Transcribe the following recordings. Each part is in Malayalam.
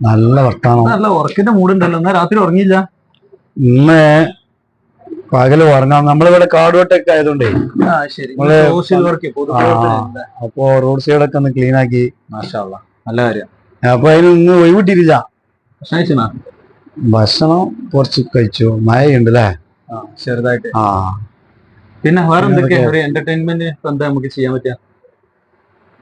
നല്ല വർത്താനം. നല്ല ഉറക്കിന്റെ മൂടുണ്ടല്ലോ എന്നാ രാത്രി ഉറങ്ങിയില്ല? ഇന്ന് പകൽ ഉറങ്ങാം. നമ്മളിവിടെ കാടുവട്ടൊക്കെ ആയതുകൊണ്ടേ അപ്പൊ റോഡ് സൈഡൊക്കെ ഒന്ന് ക്ലീൻ ആക്കി. നല്ല കാര്യം. അപ്പൊ അതിന് ഇന്ന് ഒഴിവിട്ടിരില്ല ഭക്ഷണം കുറച്ച് കഴിച്ചു. മഴയുണ്ട് അല്ലേ ആ ചെറുതായിട്ട്. ആ. പിന്നെ വേറെ എന്തൊക്കെയാ? ഒരു എന്റർടൈൻമെന്റ് എന്താ നമുക്ക് ചെയ്യാൻ പറ്റുക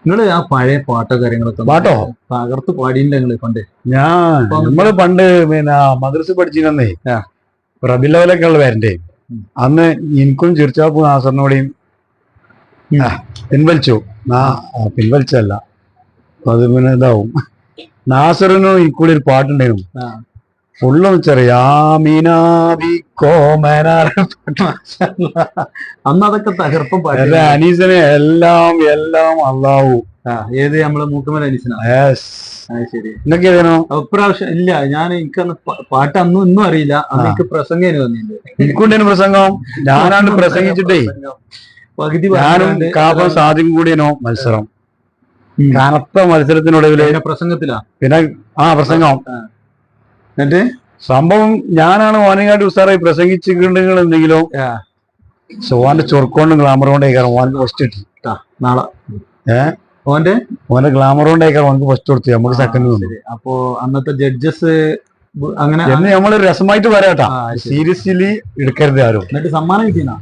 നിങ്ങൾ ആ പഴയ പാട്ടോ കാര്യങ്ങളൊക്കെ പാട്ടോ? തകർത്ത് പാടിയില്ല നിങ്ങൾ പണ്ട് ഞാൻ നമ്മൾ പണ്ട് പിന്നെ മദ്രസ പഠിച്ചിരുന്നേ ആ. റബി ലെവലൊക്കെ ഉള്ള വരണ്ടേ. അന്ന് എനിക്കും ചിർച്ചാപ്പും നാസറിനോടെയും ഉം. ആ, പിൻവലിച്ചു പിൻവലിച്ചല്ല അത് പിന്നെ ഇതാവും നാസറിനും എനിക്കൂടി ഒരു പാട്ടുണ്ടായിരുന്നു ആ. ഫുള്ളും ചെറിയ മീനാബി കോമനാർ അന്ന് അതൊക്കെ തകർപ്പം പാടി അനീസിനെ എല്ലാം എല്ലാം അള്ളാവു ഏത് നമ്മൾ മൂക്കുമല അനീസിനാ? ശരി. എന്നൊക്കെ ഇല്ല ഞാൻ എനിക്കന്ന് പാട്ട് അന്നും ഇന്നും അറിയില്ല. അന്ന് എനിക്ക് പ്രസംഗം എനിക്കുണ്ടേനു പ്രസംഗം. ഞാനാണ് പ്രസംഗിച്ചിട്ടേ. പകുതി ഞാനും പറഞ്ഞാണ്ട് കാപ്പം സാദിക്കും കൂടിയനോ മത്സരം. കനത്ത മത്സരത്തിനൊടുവിൽ പ്രസംഗത്തിലാ? പിന്നെ ആ പ്രസംഗം. എന്നിട്ട്? സംഭവം ഞാനാണ് ഓനങ്ങാട്ടി ഉസാറായി പ്രസംഗിച്ചിട്ടുണ്ട് എന്തെങ്കിലും സോന്റെ ചൊർക്കോണ്ട് ഗ്ലാമർ കൊണ്ട് കാരണം ഓനക്ക് ഫസ്റ്റ് കിട്ടി ട്ടാ, നാളെ. ഏ? ഓന്റെ ഓന്റെ ഗ്ലാമർ കൊണ്ട് കാരണം ഓനക്ക് ഫസ്റ്റ് കൊടുത്തു. നമുക്ക് സെക്കൻഡ്. അപ്പോ അന്നത്തെ ജഡ്ജസ് അങ്ങനെ നമ്മൾ നമ്മൾ രസമായിട്ട് വരാട്ടാ. സീരിയസ്ലി എടുക്കരുത് ആരും. എന്നിട്ട് സമ്മാനം കിട്ടിനാ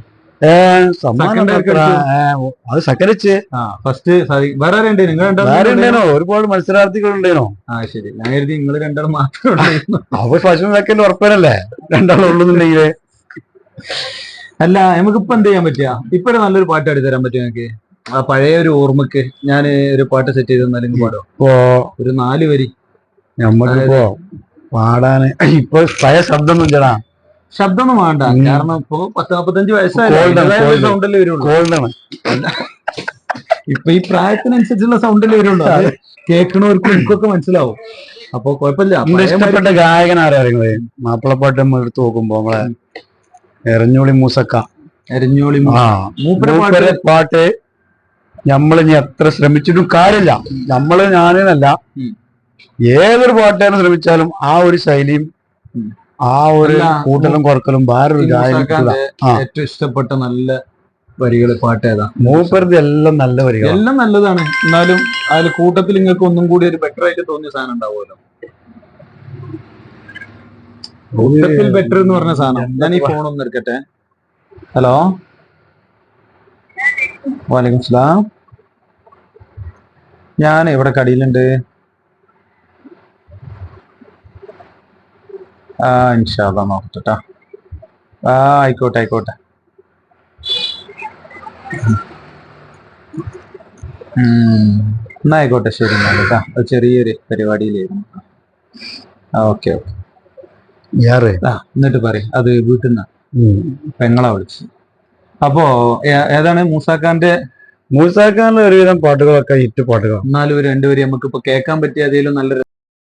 അത് സഹകരിച്ച് ഫസ്റ്റ് വേറെ ആരുണ്ട്? നിങ്ങൾ വേറെ ഉണ്ടേനോ? ഒരുപാട് മത്സരാർത്ഥികൾ ഉണ്ടേനോ? ആ ശരി. ഞാൻ കരുതി നിങ്ങൾ രണ്ടാളും മാത്രമേ അവ ഫസ്റ്റ് സെക്കൻഡ് ഉറപ്പനല്ലേ? രണ്ടാളും ഉള്ളുന്നുണ്ടെങ്കിൽ. അല്ല നമുക്കിപ്പോ എന്ത് ചെയ്യാൻ പറ്റിയ ഇപ്പൊ ഒരു നല്ലൊരു പാട്ട് അടി തരാൻ പറ്റും ഞങ്ങൾക്ക് ആ പഴയ ഒരു ഓർമ്മക്ക് ഞാൻ ഒരു പാട്ട് സെറ്റ് ചെയ്ത് തന്നാലും പാടോ ഒരു നാല് വരി. നമ്മളിപ്പോ പാടാന്. ഇപ്പൊ പഴയ ശബ്ദം ചേടാ ശബ്ദമൊന്നും വേണ്ട. കാരണം ഇപ്പൊ പത്ത് നാപ്പത്തഞ്ച് ആണ്, സൗണ്ടല്ലേ വരുള്ളൂ. ഇപ്പൊ ഈ പ്രായത്തിനനുസരിച്ചുള്ള സൗണ്ടല്ലേ വരുള്ളൂ. അത് കേൾക്കണവർക്കും എനിക്കൊക്കെ മനസ്സിലാവും. അപ്പൊ കുഴപ്പമില്ല. ഇഷ്ടപ്പെട്ട ഗായകൻ ആരായിരുന്നു മാപ്പിളപ്പാട്ട് നമ്മൾ എടുത്തു നോക്കുമ്പോ നമ്മളെ എരഞ്ഞോളി മൂസക്ക. എരഞ്ഞോളി ആ. മൂപ്പര പാട്ട് നമ്മൾ ഇനി എത്ര ശ്രമിച്ചിട്ടും കാര്യമില്ല. നമ്മൾ ഞാനെന്നല്ല. ഏതൊരു പാട്ടാണ് ശ്രമിച്ചാലും ആ ഒരു ശൈലിയും. ആ ഒരു കൂട്ടലും കുറക്കലും വേറൊരു. ഏറ്റവും ഇഷ്ടപ്പെട്ട നല്ല വരികൾ പാട്ട് ഏതാ മൂപ്പരത് എല്ലാം നല്ല വരിക എല്ലാം നല്ലതാണ്. എന്നാലും അതിൽ കൂട്ടത്തിൽ നിങ്ങൾക്ക് ഒന്നും കൂടി ഒരു ബെറ്റർ ആയിട്ട് തോന്നിയ സാധനം ഉണ്ടാവുമല്ലോ. കൂട്ടത്തിൽ ബെറ്റർ എന്ന് പറഞ്ഞ സാധനം. ഞാൻ ഈ ഫോൺ ഒന്ന് എടുക്കട്ടെ. ഹലോ? വാലിക്കും സ്ലാം. ഞാൻ ഇവിടെ കടയിലുണ്ട്? ആ ഇൻഷാല്ല നോക്കട്ടെ ആ ആയിക്കോട്ടെ ആയിക്കോട്ടെ. എന്നാ ആയിക്കോട്ടെ ശരി എന്നാൽ കേട്ടാ ഒരു ചെറിയൊരു പരിപാടിയിലായിരുന്നു. Okay okay. ആ എന്നിട്ട് പറയും. അത് വീട്ടിൽ നിന്ന്. പെങ്ങളെ വിളിച്ചു അപ്പോ ഏതാണ് മൂസാഖാന്റെ? മൂസാഖാന്റെ ഒരുവിധം പാട്ടുകളൊക്കെ ഹിറ്റ് പാട്ടുകൾ എന്നാലും രണ്ടുപേരും നമുക്ക് ഇപ്പൊ കേൾക്കാൻ പറ്റിയ അതിലും നല്ല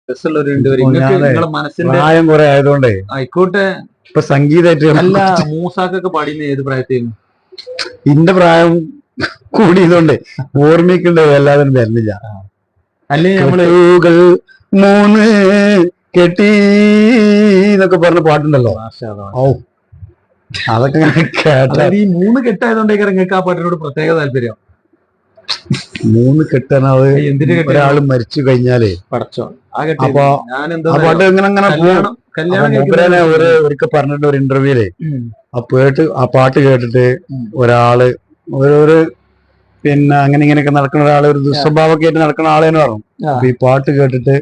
രസമുള്ള ഒരു രണ്ടുപേരും ഇപ്പൊ നിങ്ങളെ മനസ്സിന്റെ പ്രായം കുറെ ആയതുകൊണ്ടേ ആയിക്കോട്ടെ. ഇപ്പൊ സംഗീതമായിട്ട് അല്ല മൂസാക്കൊക്കെ പാടിയുന്ന ഏത് പ്രായത്തിൽ ഇന്റെ പ്രായം കൂടിയതുകൊണ്ട് ഓർമ്മിക്കേണ്ടത് അല്ലാതെ വരുന്നില്ല അല്ലെങ്കിൽ നമ്മൾ മൂന്ന് കെട്ടി എന്നൊക്കെ പറഞ്ഞ പാട്ടുണ്ടല്ലോ. അല്ലാ. ഓ അതൊക്കെ കേട്ട. ഈ മൂന്ന് കെട്ടായതുകൊണ്ടേക്കാരം നിങ്ങൾക്ക് ആ പാട്ടിനോട് പ്രത്യേക താല്പര്യം. മൂന്ന് കെട്ടാനത് ഒരാൾ മരിച്ചു കഴിഞ്ഞാലേ. അപ്പൊ കല്യാണം മൂപ്പരനെ ഒരു ഒരിക്കൽ പറഞ്ഞിട്ട് ഒരു ഇന്റർവ്യൂൽ. ആ പേട്ട് ആ പാട്ട് കേട്ടിട്ട്. ഒരാൾ ഒരു പിന്നെ അങ്ങനെ ഇങ്ങനെയൊക്കെ നടക്കുന്ന ഒരാളെ ഒരു ദുസ്വഭാവമൊക്കെ ആയിട്ട് നടക്കുന്ന ആളെ പറഞ്ഞു. അപ്പൊ ഈ പാട്ട് കേട്ടിട്ട്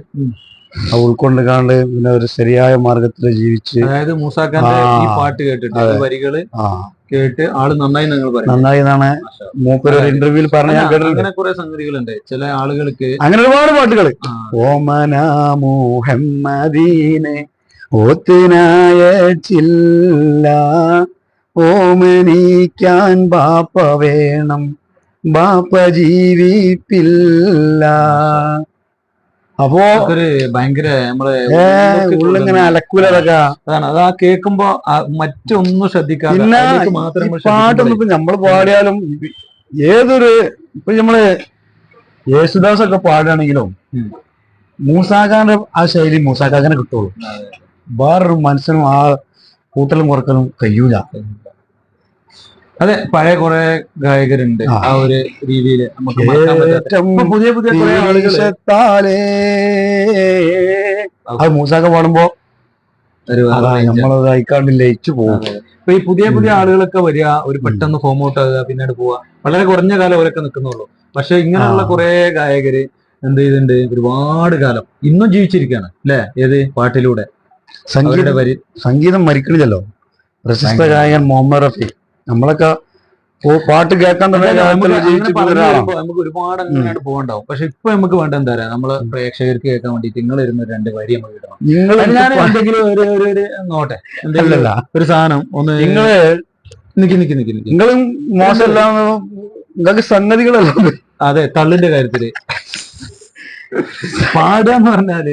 ഉൾക്കൊണ്ട് കാണ്ട് പിന്നെ ഒരു ശരിയായ മാർഗത്തിൽ ജീവിച്ച് അതായത് മൂസാക്കാന്റെ ഈ പാട്ട് കേട്ടിട്ട് വരികൾ ആ. കേട്ട് ആൾ നന്നായി നിങ്ങൾ പറയും. നന്നായി എന്നാണ്. മൂപ്പര് ഒരു ഇന്റർവ്യൂവിൽ പറഞ്ഞ ഞാൻ കേട്ടിട്ടുണ്ട് അങ്ങനെ കുറെ സംഗതികളുണ്ട്. ചില ആളുകൾക്ക് അങ്ങനെ ഒരുപാട് പാട്ടുകൾ ഓമനാമോഹം ഓമന മുഹമ്മദീനെ ഓത്തിനായ ചില്ല ഓമനിക്കാൻ ബാപ്പ വേണം. ബാപ്പ ജീവിപ്പില്ല. അപ്പോ ഭയങ്കര നമ്മളെ ഉള്ളിങ്ങനെ അലക്കൂലതൊക്കെ അതാണ്. അത് ആ കേൾക്കുമ്പോ മറ്റൊന്നും ശ്രദ്ധിക്കാതെ പാട്ടൊന്നും ഇപ്പൊ നമ്മൾ പാടിയാലും ഏതൊരു ഇപ്പൊ നമ്മൾ യേശുദാസ് ഒക്കെ പാടുകയാണെങ്കിലും. മൂസാഖാന്റെ ആ ശൈലി മൂസാഖാനെ കിട്ടുള്ളൂ. വേറൊരു മനുഷ്യനും ആ കൂട്ടലും കുറക്കലും കഴിയൂല. അതെ പഴയ കുറെ ഗായകരുണ്ട്. ആ. ഒരു രീതിയിൽ നമുക്ക് പുതിയ പുതിയ കുറെ ആളുകൾ ദേശത്താലേ അത് മൂസാക്ക പാടുമ്പോ. നമ്മളത് അയക്കാണ്ട് ലയിച്ചു പോകും അപ്പൊ ഈ പുതിയ പുതിയ ആളുകളൊക്കെ വരിക ഒരു പെട്ടെന്ന് ഫോം ഔട്ട് ആകുക പിന്നീട് പോവുക. വളരെ കുറഞ്ഞ കാലം അവരൊക്കെ നിൽക്കുന്നുള്ളൂ. പക്ഷെ ഇങ്ങനെയുള്ള. കുറെ ഗായകര് എന്ത് ചെയ്തിട്ടുണ്ട്? ഒരുപാട് കാലം ഇന്നും ജീവിച്ചിരിക്കുകയാണ് അല്ലെ? ഏത് പാട്ടിലൂടെ? സംഗീതം മരിക്കണില്ലല്ലോ. പ്രശസ്ത ഗായകൻ മുഹമ്മദ് റഫി നമ്മളൊക്കെ പാട്ട് കേൾക്കാൻ നമുക്ക് ഒരുപാട് അങ്ങനെയാണ് പോകണ്ടാവും. പക്ഷെ ഇപ്പൊ നമുക്ക് വേണ്ട എന്താ പറയാ? നമ്മൾ പ്രേക്ഷകർക്ക് കേൾക്കാൻ വേണ്ടിട്ട് നിങ്ങൾ ഇരുന്ന രണ്ട് വരി നമുക്ക് ഇടണം. നിങ്ങൾ ഞാൻ എന്തെങ്കിലും ഒരു ഒരു ഒരു നോട്ടെ? എന്തെങ്കിലും ഒരു സാധനം ഒന്ന് നിങ്ങൾ നിക്കി നിക്കി നിക്കി നിക്ക്. നിങ്ങളും മോശമല്ല നിങ്ങൾക്ക് സംഗതികളല്ലോ അതെ തള്ളിന്റെ കാര്യത്തിൽ. പാടുക എന്ന് പറഞ്ഞാൽ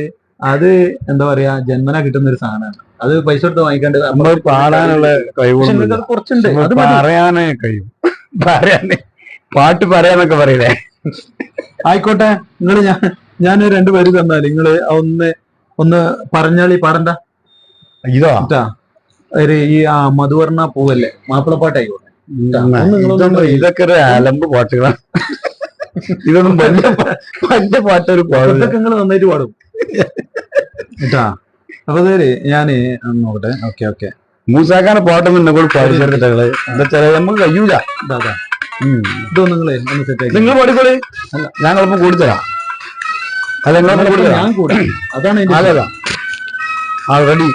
അത് എന്താ പറയാ ജന്മന കിട്ടുന്ന ഒരു സാധനമാണ്. അത് പൈസ കൊടുത്ത് വാങ്ങിക്കാണ്ട് നമ്മൾ പാടാനുള്ള കുറച്ചുണ്ട്. അത്. പറയാനേ കഴിയും. പറയാനേ. പാട്ട് പറയാനൊക്കെ പറയില്ലേ? ആയിക്കോട്ടെ നിങ്ങൾ ഞാൻ ഞാൻ രണ്ടു പേര് തന്നാൽ നിങ്ങൾ ഒന്ന് ഒന്ന് പറഞ്ഞാളി പാടണ്ട ഇതോ. ഒരു ഈ ആ മധുവർണ പൂവല്ലേ? മാപ്പിളപ്പാട്ടായിക്കോട്ടെ. ഇതൊക്കെ ഒരു അലമ്പ് പാട്ടുകളാണ് ഇതൊന്നും പാട്ടൊരു പാടും ഇതൊക്കെ നിങ്ങൾ നന്നായിട്ട് പാടും. കേട്ടാ അപ്പൊ ഒന്ന് നോക്കട്ടെ. Okay okay. മൂസാക്കാനെ പാട്ടൊന്നും കൂടെ എന്താ നമുക്ക് കഴിയൂല. ഇതാ ഇതാ. ഇതോ നിങ്ങളെ ഒന്ന് സെറ്റ് നിങ്ങൾ പാടിക്കോളി. ഞാൻ ചിലപ്പോ കൂടിത്തരാം അല്ല ഞാൻ കൂടെ. അതാണ് ആ റെഡി